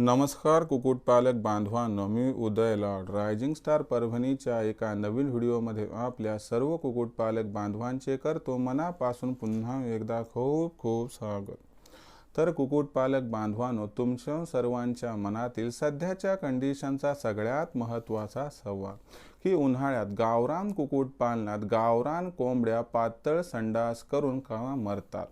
नमस्कार कुक्कुटपालक बांधवांनो मी उदय लॉर्ड. रायझिंग स्टार परभणीच्या एका नवीन व्हिडिओमध्ये आपल्या सर्व कुक्कुटपालक बांधवांचे करतो मनापासून पुन्हा एकदा खूप खूप स्वागत. तर कुक्कुटपालक बांधवांनो तुमच्या सर्वांच्या मनातील सध्याच्या कंडिशनचा सगळ्यात महत्त्वाचा सवाल की उन्हाळ्यात गावरान कुक्कुटपालनात गावरान कोंबड्या पातळ संडास करून का मरतात?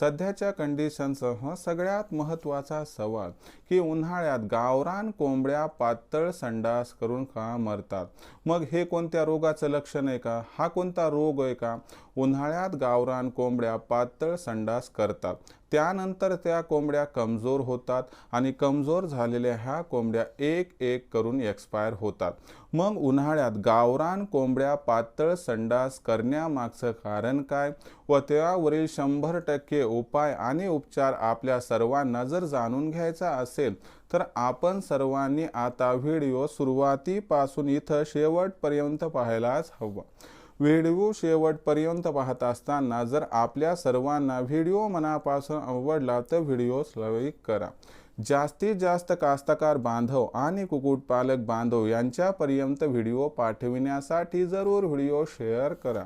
सध्याच्या कंडिशनसह सगळ्यात महत्त्वाचा सवाल की उन्हाळ्यात गावरान कोंबड्या पातळ संडास करून का मरतात? मग हे कोणत्या रोगाचं लक्षण आहे का? हा कोणता रोग आहे का? उन्हाळ्यात गावरान कोंबड्या पातळ संडास करतात. त्यानंतर त्या कोंबड्या कमजोर होतात आणि कमजोर झालेल्या ह्या कोंबड्या एक एक करून एक्सपायर होतात. मग उन्हाळ्यात गावरान कोंबड्या पातळ संडास करण्यामागचं कारण काय? व त्यावरील शंभर टक्के उपाय आणि उपचार आपल्या सर्वांना जर जाणून घ्यायचा असेल तर आपण सर्वांनी आता व्हिडिओ सुरुवातीपासून इथं शेवटपर्यंत पाहायलाच हवा. व्हिडिओ शेवटपर्यंत पाहत असताना जर आपल्या सर्वांना व्हिडिओ मनापासून आवडला तर व्हिडिओ लाईक करा. जास्तीत जास्त कास्तकार बांधव आणि कुक्कुटपालक बांधव यांच्यापर्यंत व्हिडिओ पाठविण्यासाठी जरूर व्हिडिओ शेअर करा.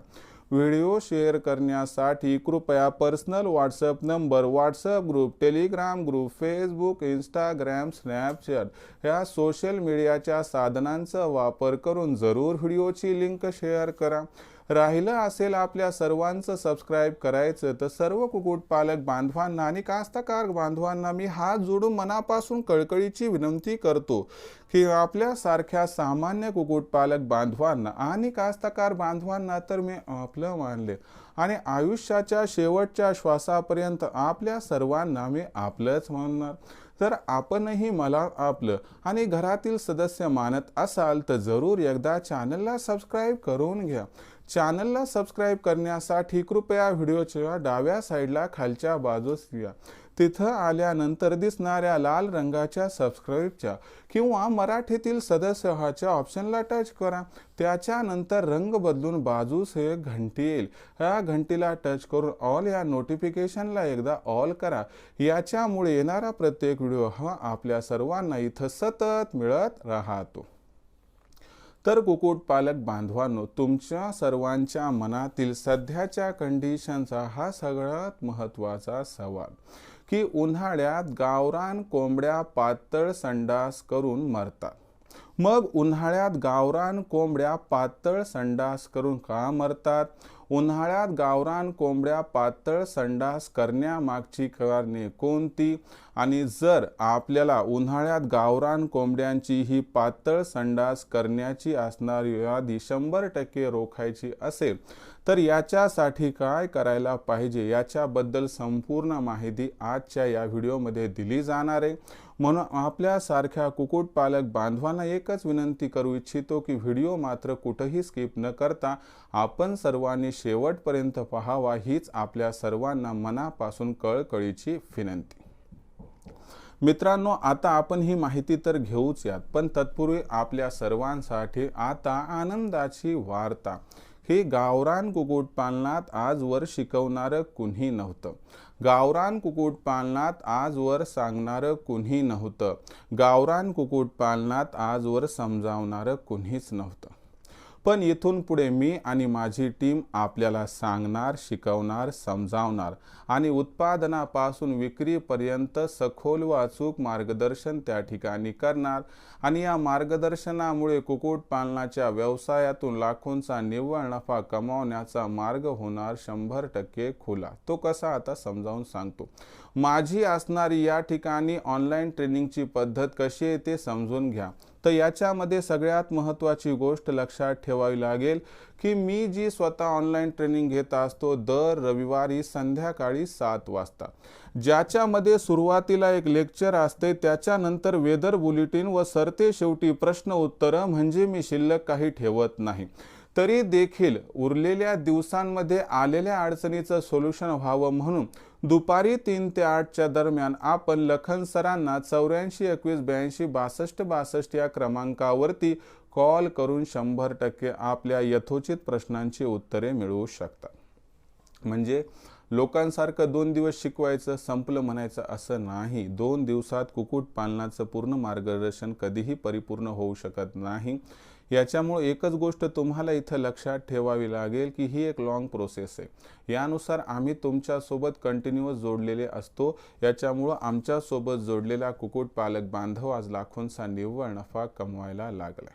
व्हिडिओ शेअर करण्यासाठी कृपया personal WhatsApp number WhatsApp group Telegram group Facebook Instagram Snapchat ह्या सोशल मीडियाच्या साधनांचा वापर करून जरूर व्हिडिओची लिंक शेअर करा. राहिलं असेल आपल्या सर्वांचं सबस्क्राईब करायचं तर सर्व कुक्कुटपालक बांधवांना आणि कास्तकार बांधवांना मी हात जोडून मनापासून कळकळीची विनंती करतो की आपल्यासारख्या सामान्य कुक्कुटपालक बांधवांना आणि कास्तकार बांधवांना तर मी आपलं मानले. आणि आयुष्याच्या शेवटच्या श्वासापर्यंत आपल्या सर्वांना मी आपलंच मानणार. तर आपणही मला आपलं आणि घरातील सदस्य मानत असाल तर जरूर एकदा चॅनलला सबस्क्राईब करून घ्या. चॅनलला सबस्क्राईब करण्यासाठी कृपया व्हिडिओच्या डाव्या साईडला खालच्या बाजूस या. तिथं आल्यानंतर दिसणाऱ्या लाल रंगाच्या सबस्क्राईबच्या किंवा मराठीतील सदस्यच्या ऑप्शनला टच करा. त्याच्यानंतर रंग बदलून बाजूस हे घंटी येईल. ह्या घंटीला टच करून ऑल या नोटिफिकेशनला एकदा ऑल करा. याच्यामुळे येणारा प्रत्येक व्हिडिओ हा आपल्या सर्वांना इथं सतत मिळत राहतो. तर कुक्कुटपालक बांधवांनो तुमच्या सर्वांच्या मनातील सध्याच्या कंडिशनचा हा सगळ्यात महत्त्वाचा सवाल. की उन्हाळ्यात गावरान कोंबड्या पातळ संडास करून मरतात. मग उन्हाळ्यात गावरान कोंबड्या पातळ संडास करून का मरतात? उन्हाळ्यात गावरान कोंबड्या पातळ संडास करण्यामागची कारणे कोणती? आणि जर आपल्याला उन्हाळ्यात गावरान कोंबड्यांची ही पातळ संडास करण्याची असणारी यादी शंभर टक्के रोखायची असेल तर याच्यासाठी काय करायला पाहिजे याच्याबद्दल संपूर्ण माहिती आजच्या या व्हिडिओमध्ये दिली जाणार आहे. म्हणून आपल्यासारख्या कुक्कुटपालक बांधवांना एकच विनंती करू इच्छितो की व्हिडिओ मात्र कुठंही स्किप न करता आपण सर्वांनी शेवटपर्यंत पाहावा हीच आपल्या सर्वांना मनापासून कळकळीची विनंती. मित्रांनो आता आपण ही माहिती तर घेऊच यात पण तत्पूर्वी आपल्या सर्वांसाठी आता आनंदाची वार्ता. हे गावरान कुक्कुटपालनात आजवर शिकवणारं कुणी नव्हतं. गावरान कुक्कुटपालनात आजवर सांगणारं कुणी नव्हतं. गावरान कुक्कुटपालनात आजवर समजावणारं कुणीच नव्हतं. पण इथून पुढे मी आणि माझी टीम आपल्याला सांगणार शिकवणार समजावणार आणि उत्पादनापासून विक्रीपर्यंत सखोल व अचूक मार्गदर्शन त्या ठिकाणी करणार आणि या मार्गदर्शनामुळे कुक्कुटपालनाच्या व्यवसायातून लाखोंचा निव्वळ नफा कमावण्याचा मार्ग होणार शंभर टक्के खुला. तो कसा आता समजावून सांगतो. माझी असणारी या ठिकाणी ऑनलाईन ट्रेनिंगची पद्धत कशी आहे ते समजून घ्या. तर याच्यामध्ये सगळ्यात महत्त्वाची गोष्ट लक्षात ठेवावी लागेल की मी जी स्वतः ऑनलाईन ट्रेनिंग घेत असतो दर रविवारी संध्याकाळी सात वाजता. ज्याच्यामध्ये सुरुवातीला एक लेक्चर असते त्याच्यानंतर वेदर बुलेटिन व सरते शेवटी प्रश्न उत्तरं म्हणजे मी शिल्लक काही ठेवत नाही. तरी देखील उरलेल्या दिवसांमध्ये आलेल्या अडचणीचं सोल्युशन व्हावं म्हणून दुपारी तीन ते आठच्या दरम्यान आपण लखन सरांना चौऱ्याऐंशी एकवीस ब्याऐंशी बासष्ट बासष्ट या क्रमांकावरती कॉल करून शंभर टक्के आपल्या यथोचित प्रश्नांची उत्तरे मिळवू शकता. म्हणजे लोकांसारखं दोन दिवस शिकवायचं संपलं म्हणायचं असं नाही. दोन दिवसात कुक्कुटपालनाचं पूर्ण मार्गदर्शन कधीही परिपूर्ण होऊ शकत नाही. याच्यामुळे एकच गोष्ट तुम्हाला इथं लक्षात ठेवावी लागेल की ही एक लॉंग प्रोसेस आहे. यानुसार आम्ही तुमच्यासोबत कंटिन्युअस जोडलेले असतो. याच्यामुळं आमच्यासोबत जोडलेला कुक्कुटपालक बांधव आज लाखोंचा निव्वळ नफा कमवायला लागला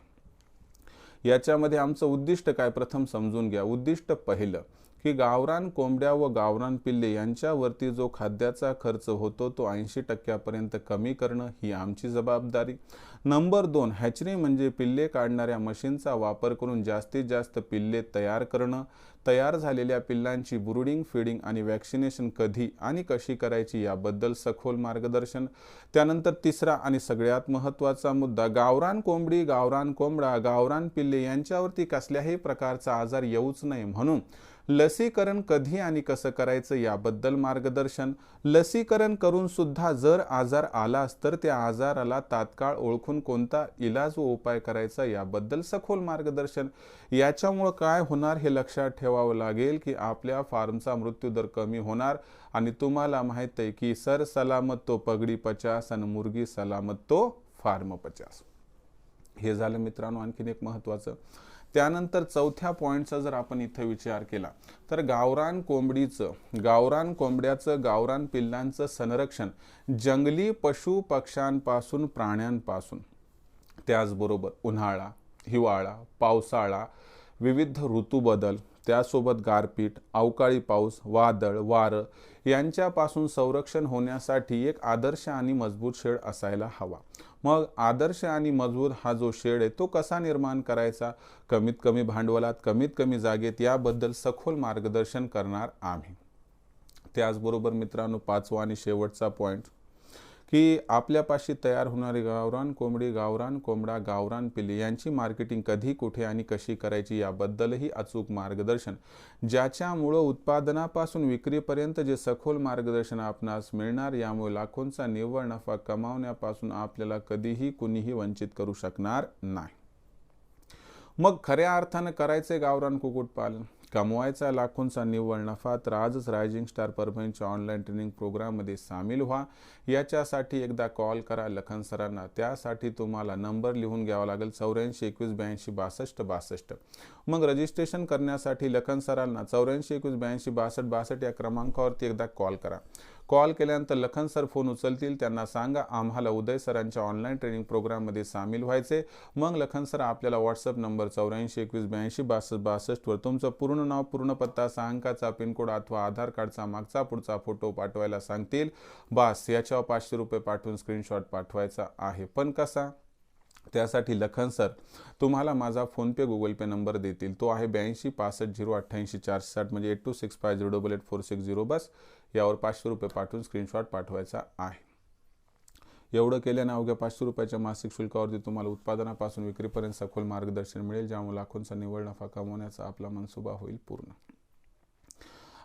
याच्यामध्ये आमचं उद्दिष्ट काय? प्रथम समजून घ्या. उद्दिष्ट पहिलं की गावरान कोंबड्या व गावरान पिल्ले यांच्यावरती जो खाद्याचा खर्च होतो तो ऐंशी टक्क्यापर्यंत कमी करणं ही आमची जबाबदारी. नंबर दोन हॅचरी म्हणजे पिल्ले काढणाऱ्या मशीनचा वापर करून जास्तीत जास्त पिल्ले तयार करणं. तयार झालेल्या पिल्लांची ब्रुडिंग फिडिंग आणि वॅक्सिनेशन कधी आणि कशी करायची याबद्दल सखोल मार्गदर्शन. त्यानंतर तिसरा आणि सगळ्यात महत्त्वाचा मुद्दा गावरान कोंबडी गावरान कोंबडा गावरान पिल्ले यांच्यावरती कसल्याही प्रकारचा आजार येऊच नये म्हणून लसीकरण कधी आणि कसं करायचं याबद्दल मार्गदर्शन. लसीकरण करून सुद्धा जर आजार आलास तर त्या आजाराला तात्काळ ओळखून कोणता इलाज व उपाय करायचा याबद्दल सखोल मार्गदर्शन. याच्यामुळं काय होणार हे लक्षात ठेवावं लागेल की आपल्या फार्मचा मृत्यूदर कमी होणार आणि तुम्हाला माहीत आहे की सर सलामत तो पगडी पचास आणि मुर्गी सलामत तो फार्म पचास. हे झालं मित्रांनो आणखीन एक महत्त्वाचं. त्यानंतर चौथ्या पॉईंटचा जर आपण इथं विचार केला तर गावरान कोंबडीचं गावरान कोंबड्याचं गावरान पिल्लांचं संरक्षण जंगली पशु पक्ष्यांपासून प्राण्यांपासून. त्याचबरोबर उन्हाळा हिवाळा पावसाळा विविध ऋतूबदल त्यासोबत गारपीट अवकाळी पाऊस वादळ वारं यांच्यापासून संरक्षण होण्यासाठी एक आदर्श आणि मजबूत शेड असायला हवा. मग आदर्श आणि मजबूत हा जो शेड आहे तो कसा निर्माण करायचा? कमीत कमी भांडवलात कमीत कमी जागेत याबद्दल सखोल मार्गदर्शन करणार आम्ही. त्याचबरोबर मित्रांनो पाचवा आणि शेवटचा पॉईंट की आपल्यापाशी तयार होणारी गावरान कोंबडी गावरान कोंबडा गावरान पिल्ली यांची मार्केटिंग कधी कुठे आणि कशी करायची याबद्दलही अचूक मार्गदर्शन. ज्याच्यामुळं उत्पादनापासून विक्रीपर्यंत जे सखोल मार्गदर्शन आपणास मिळणार यामुळे लाखोंचा निव्वळ नफा कमावण्यापासून आपल्याला कधीही कुणीही वंचित करू शकणार नाही. मग खऱ्या अर्थानं करायचे गावरान कुक्कुटपालन? कमवायचा लाखोंचा निव्वळ नफा तर आजच रायझिंग स्टार परभणीच्या ऑनलाईन ट्रेनिंग प्रोग्राममध्ये सामील व्हा. याच्यासाठी एकदा कॉल करा लखन सरांना. त्यासाठी तुम्हाला नंबर लिहून घ्यावा लागेल चौऱ्याऐंशी एकवीस ब्याऐंशी बासष्ट बासष्ट. मग रजिस्ट्रेशन करण्यासाठी लखन सरांना चौऱ्याऐंशी एकवीस ब्याऐंशी बासष्ट बासष्ट या क्रमांकावरती एकदा कॉल करा. कॉल केल्यानंतर लखन सर फोन उचलतील. त्यांना सांगा आम्हाला उदय सरांच्या ऑनलाईन ट्रेनिंग प्रोग्राममध्ये सामील व्हायचे. मग लखन सर आपल्याला व्हॉट्सअप नंबर चौऱ्याऐंशी एकवीस ब्याऐंशी बासष्ट बासष्टवर तुमचं पूर्ण नाव पूर्ण पत्ता सहा अंकाचा पिनकोड अथवा आधार कार्डचा मागचा पुढचा फोटो पाठवायला सांगतील. बास याच्यावर पाचशे रुपये पाठवून स्क्रीनशॉट पाठवायचा आहे. पण कसा? त्यासाठी लखन सर तुम्हाला माझा फोनपे गुगल पे नंबर देतील. तो आहे ब्याऐंशी पासष्ट झिरो अठ्ठ्याऐंशी चारशे साठ म्हणजे eight two six five zero double eight four six zero बस. यावर पाचशे रुपये पाठवून स्क्रीनशॉट पाठवायचा आहे. एवढं केल्याने अवघ्या पाचशे रुपयाच्या मासिक शुल्कावरती तुम्हाला उत्पादनापासून विक्रीपर्यंत सखोल मार्गदर्शन मिळेल ज्यामुळे लाखोंचा निवड नफा कमवण्याचा आपला मनसुबा होईल पूर्ण.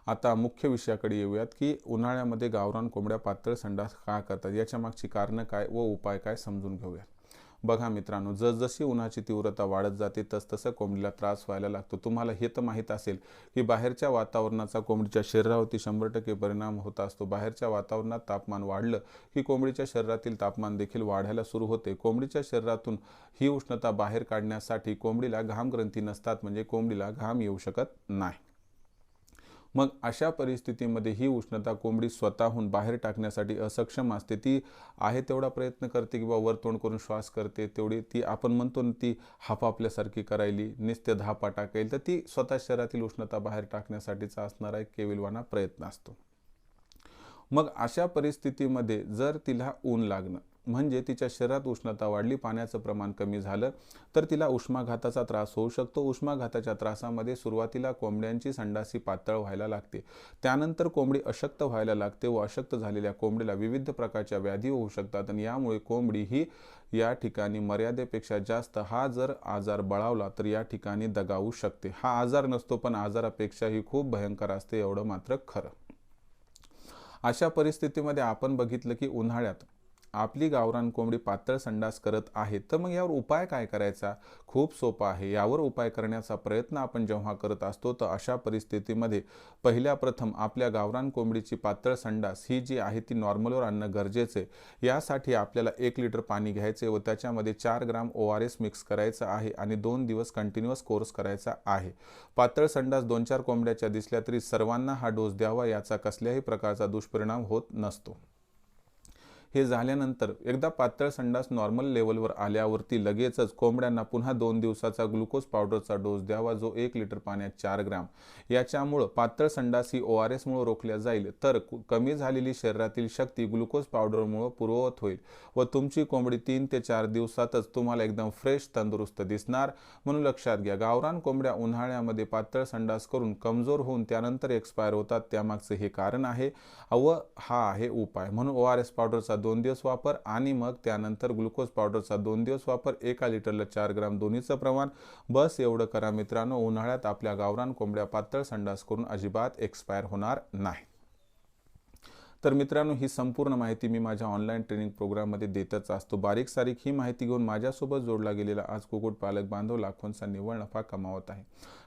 आता मुख्य विषयाकडे येऊयात की उन्हाळ्यामध्ये गावरान कोंबड्या पातळ संडास का करतात? याच्या मागची कारणं काय व उपाय काय समजून घेऊयात. बघा मित्रांनो जसजशी उन्हाची तीव्रता वाढत जाते तसतसं कोंबडीला त्रास व्हायला लागतो. तुम्हाला हे तर माहीत असेल की बाहेरच्या वातावरणाचा कोंबडीच्या शरीरावरती शंभर टक्के परिणाम होत असतो. बाहेरच्या वातावरणात तापमान वाढलं की कोंबडीच्या शरीरातील तापमान देखील वाढायला सुरू होते. कोंबडीच्या शरीरातून ही उष्णता बाहेर काढण्यासाठी कोंबडीला घाम ग्रंथी नसतात म्हणजे कोंबडीला घाम येऊ शकत नाही. मग अशा परिस्थितीमध्ये ही उष्णता कोंबडी स्वतःहून बाहेर टाकण्यासाठी असक्षम असते ती आहे तेवढा प्रयत्न करते किंवा वर तोंड करून श्वास करते तेवढी ती आपण म्हणतो ना ती हाफ आपल्यासारखी करायली निस्त्य धापा टाकायला तर ती स्वतः शरीरातील उष्णता बाहेर टाकण्यासाठीचा असणारा एक केविलवाना प्रयत्न असतो. मग अशा परिस्थितीमध्ये जर तिला ऊन लागणं म्हणजे तिच्या शरीरात उष्णता वाढली पाण्याचं प्रमाण कमी झालं तर तिला उष्माघाताचा त्रास होऊ शकतो. उष्माघाताच्या त्रासामध्ये सुरुवातीला कोंबड्यांची संडासी पातळ व्हायला लागते. त्यानंतर कोंबडी अशक्त व्हायला लागते व अशक्त झालेल्या कोंबडीला विविध प्रकारच्या व्याधी होऊ शकतात आणि यामुळे कोंबडी ही या ठिकाणी मर्यादेपेक्षा जास्त. हा जर आजार बळावला तर या ठिकाणी दगावू शकते. हा आजार नसतो पण आजारापेक्षाही खूप भयंकर असते एवढं मात्र खरं. अशा परिस्थितीमध्ये आपण बघितलं की उन्हाळ्यात आपली गावरान कोंबडी पातळ संडास करत आहे तर मग यावर उपाय काय करायचा? खूप सोपा आहे. यावर उपाय करण्याचा प्रयत्न आपण जेव्हा करत असतो तर अशा परिस्थितीमध्ये पहिल्या प्रथम आपल्या गावरान कोंबडीची पातळ संडास ही जी आहे ती नॉर्मलवर आणणं गरजेचं आहे. यासाठी आपल्याला एक लिटर पाणी घ्यायचे व त्याच्यामध्ये चार gram O R S mix करायचं आहे आणि दोन दिवस कंटिन्युअस कोर्स करायचा आहे. पातळ संडास दोन चार कोंबड्याच्या दिसल्या तरी सर्वांना हा डोस द्यावा याचा कसल्याही प्रकारचा दुष्परिणाम होत नसतो. हे झाल्यानंतर एकदा पातळ संडास नॉर्मल लेवलवर आल्यावरती लगेचच कोंबड्यांना पुन्हा दोन दिवसाचा ग्लुकोज पावडरचा डोस द्यावा जो एक लिटर पाण्यात चार ग्राम. याच्यामुळं पातळ संडास ही ओ आर एसमुळं रोखल्या जाईल. तर कमी झालेली शरीरातील शक्ती ग्लुकोज पावडरमुळं पूर्ववत होईल. व तुमची कोंबडी तीन ते चार दिवसातच तुम्हाला एकदम फ्रेश तंदुरुस्त दिसणार. म्हणून लक्षात घ्या गावरान कोंबड्या उन्हाळ्यामध्ये पातळ संडास करून कमजोर होऊन त्यानंतर एक्सपायर होतात त्यामागचं हे कारण आहे. व हा आहे उपाय. म्हणून ओ आर एस पावडरचा दोन दिवस वापर आणि मग त्यानंतर ग्लुकोज पावडरचा दोन दिवस वापर एका लिटरला चार ग्राम दोन्हीचं प्रमाण. बस एवढं करा मित्रांनो उन्हाळ्यात आपल्या गावरान कोंबड्या पातळ संडास करून अजिबात एक्सपायर होणार नाही. तर मित्रांनो ही संपूर्ण माहिती मी माझ्या ऑनलाईन ट्रेनिंग प्रोग्राममध्ये देतच असतो. बारीक सारीक ही माहिती घेऊन माझ्यासोबत जोडला गेलेला आज कुक्कुटपालक बांधव लाखोंचा निव्वळ नफा कमावत आहे.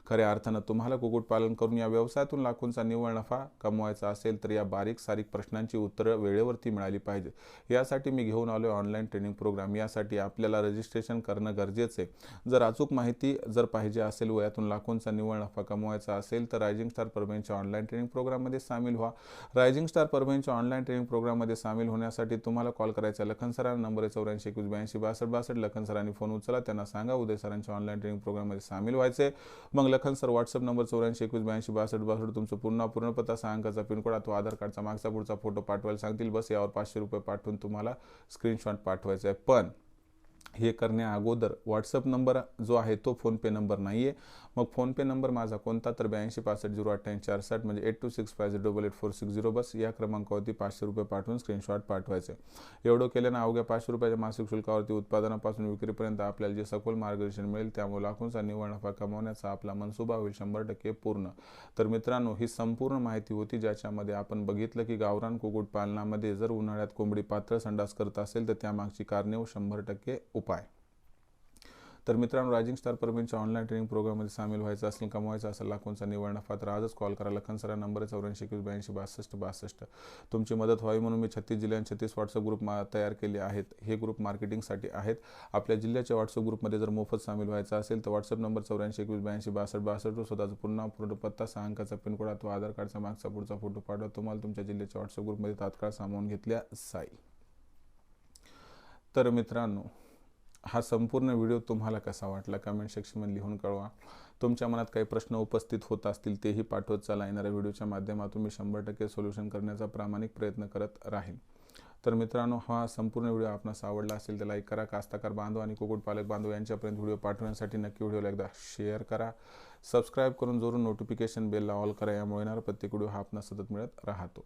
खऱ्या अर्थानं तुम्हाला कुक्कुटपालन करून या व्यवसायातून लाखोंचा निव्वळ नफा कमवायचा असेल तर या बारीक सारीक प्रश्नांची उत्तरं वेळेवरती मिळाली पाहिजे. यासाठी मी घेऊन आलो ऑनलाईन ट्रेनिंग प्रोग्राम यासाठी आपल्याला रजिस्ट्रेशन करणं गरजेचं आहे. जर अचूक माहिती जर पाहिजे असेल व यातून लाखोंचा निव्वळ नफा कमवायचा असेल तर रायझिंग स्टार परभणीच्या ऑनलाईन ट्रेनिंग प्रोग्राममध्ये सामील व्हा. रायझिंग स्टार यांच्या ऑनलाईन ट्रेनिंग प्रोग्राममध्ये सामील होण्यासाठी तुम्हाला कॉल करायचा लखन सरांना नंबर आहे चौऱ्याऐंशी एकवीस ब्याऐंशी बासष्ट बासष्ट. लखन सरांनी फोन उचला त्यांना सांगा उदय सरांच्या ऑनलाईन ट्रेनिंग प्रोग्राममध्ये सामील व्हायचे मग लखन सर व्हॉट्सअप नंबर चौऱ्याऐंशी एकवीस ब्याऐंशी बासष्ट बासष्ट तुमचं पूर्ण पूर्ण पत्ता सहा अंकाचा पिनकोड अथवा आधार कार्डचा मागचा पुढचा फोटो पाठवायला सांगतील. बस यावर पाचशे रुपये पाठवून तुम्हाला स्क्रीनशॉट पाठवायचा आहे. पण हे करण्या अगोदर व्हॉट्सअप नंबर जो आहे तो फोनपे नंबर नाही आहे मग फोनपे नंबर माझा कोणता? तर ब्याऐंशी पासष्ट झिरो अठ्ठ्याऐंशी चारसाठ म्हणजे eight two six five double eight four six zero बस. या क्रमांकावरती पाचशे रुपये पाठवून स्क्रीनशॉट पाठवायचे. एवढं केल्यानं अवघ्या पाचशे रुपयाच्या मासिक शुल्कावरती उत्पादनापासून विक्रीपर्यंत आपल्याला जे सखोल मार्गदर्शन मिळेल त्यामुळे लाखोंचा निव्वळ नफा कमावण्याचा आपला मनसुबा होईल शंभर टक्के पूर्ण. तर मित्रांनो ही संपूर्ण माहिती होती ज्याच्यामध्ये आपण बघितलं की गावरान कुक्कुटपालनामध्ये जर उन्हाळ्यात कोंबडी पातळ संडास करत असेल तर त्यामागची कारणे हो शंभर टक्के उपाय. तर मित्रांनो रायझिंग स्टार परमिनच्या ऑनलाईन ट्रेनिंग प्रोग्राममध्ये सामील व्हायचं असेल कमवायचं असेल लाखोंचा निवड नफा तर आजच कॉल करा. लखन सरा नंबर चौऱ्याऐंशी एकवीस ब्याऐंशी बासष्ट बासष्ट. तुमची मदत व्हावी म्हणून मी छत्तीस जिल्ह्यात छत्तीस व्हॉट्सअप ग्रुप मा तयार केले आहेत. हे ग्रुप मार्केटिंगसाठी आहेत. आपल्या जिल्ह्याच्या व्हॉट्सअप ग्रुपमध्ये जर मोफत सामील व्हायचं असेल तर व्हॉट्सअप नंबर चौऱ्याऐंशी एकवीस ब्याऐंशी बासष्ट बासष्ट स्वतःचा पुन्हा पूर्ण पत्ता सहा अंकाचा पिनकोड अथवा आधार कार्डचा मागचा पुढचा फोटो पाठवा. तुम्हाला तुमच्या जिल्ह्याच्या व्हॉट्सअप ग्रुपमध्ये तात्काळ सामावून घेतल्या जाईल. तर मित्रांनो हा संपूर्ण व्हिडिओ तुम्हाला कसा वाटला कमेंट सेक्शनमध्ये लिहून कळवा. तुमच्या मनात काही प्रश्न उपस्थित होत असतील तेही पाठवत चाला. येणाऱ्या व्हिडिओच्या माध्यमातून मी शंभर टक्के सोल्युशन करण्याचा प्रामाणिक प्रयत्न करत राहील. तर मित्रांनो हा संपूर्ण व्हिडिओ आपणास आवडला असेल तर लाईक करा. कास्ताकार बांधव आणि कुक्कुटपालक बांधव यांच्यापर्यंत व्हिडिओ पाठवण्यासाठी नक्की व्हिडिओला एकदा शेअर करा. सबस्क्राईब करून जोरून नोटिफिकेशन बेलला ऑल करा. यामुळे येणारा प्रत्येक व्हिडिओ हा आपणास सतत मिळत राहतो.